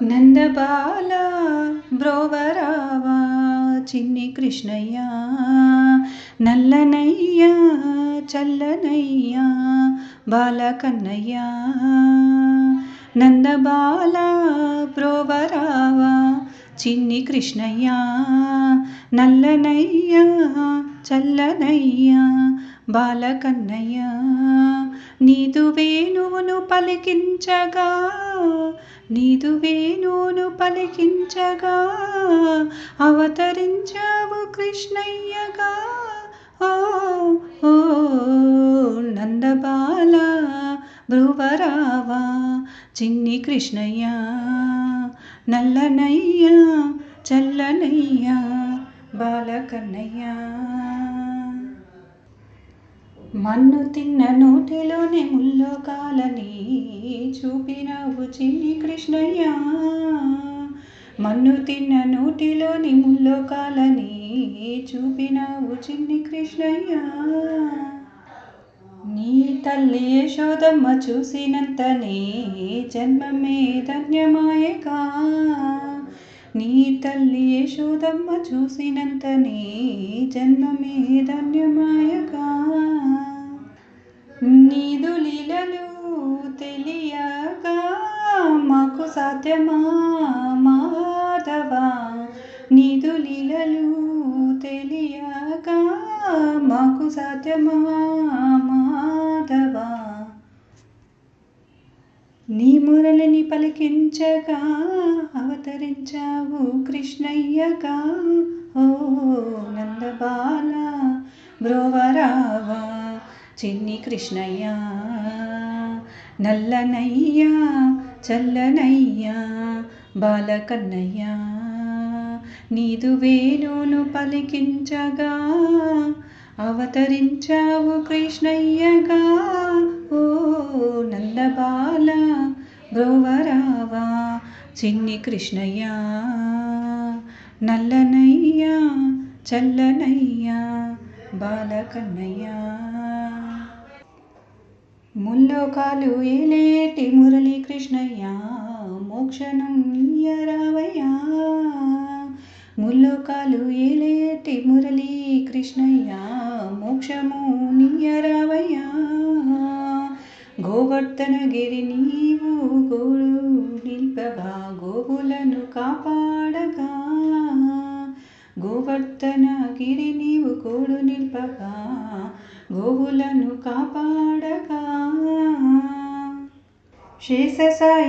నందబాల బ్రోవరావా చిన్ని కృష్ణయ్య నల్లనయ్య చల్లనయ్య బాలకన్నయ్య నందబాల బ్రోవరావా చిన్ని కృష్ణయ్య నల్లనయ్య చల్లనయ్య బాలకన్నయ్య నీదు వేణువును పలికించగా నీదు పలికించగా అవతరించావు కృష్ణయ్యగా. ఓ ఓ నందబాల భ్రువరావా చిన్ని కృష్ణయ్య. నల్లనయ్య చల్లనయ్య బాలకన్నయ్య. మన్ను తిన్న నోటిలోనే ముల్లోకాలని చూపినావు చిన్ని కృష్ణయ్య. మన్ను తిన్న నోటిలోని ముల్లోకాలని చూపినావు చిన్ని కృష్ణయ్య. నీ తల్లి యశోదమ్మ చూసినంతనే జన్మమే ధన్యమాయగా నీ తల్లి యశోదమ్మ చూసినంతనే జన్మమే ధన్యమాయగా సాధ్యమా మాధవా? నీదు లీలలు తెలియగా మాకు సాధ్యమా మాధవా? నీ మురళిని పలికించగా అవతరించావు కృష్ణయ్యగా ఓ నందబాల బ్రోవరావా చిన్ని కృష్ణయ్య. నల్లనయ్య చల్లనయ్య బాలకన్నయ్య నీదు వేణును పలికించగా అవతరించావు కృష్ణయ్యగా ఓ నందబాల బ్రోవరావా చిన్ని కృష్ణయ్య నల్లనయ్య చల్లనయ్య బాలకన్నయ్యా. ముల్లోకాలు ఏలేటి మురళీ కృష్ణయ్య మోక్షణం నీయరావయ్యా ముల్లోకాలు ఏలేటి మురళీ కృష్ణయ్య మోక్షము నీయరావయ్యా గోవర్ధనగిరి నీవు గోడు నిల్పగా గోవులను కాపాడగా. గోవర్ధనగిరి నీవు గోడు నిల్పగా గోవులను కాపాడగా. శేషసాయి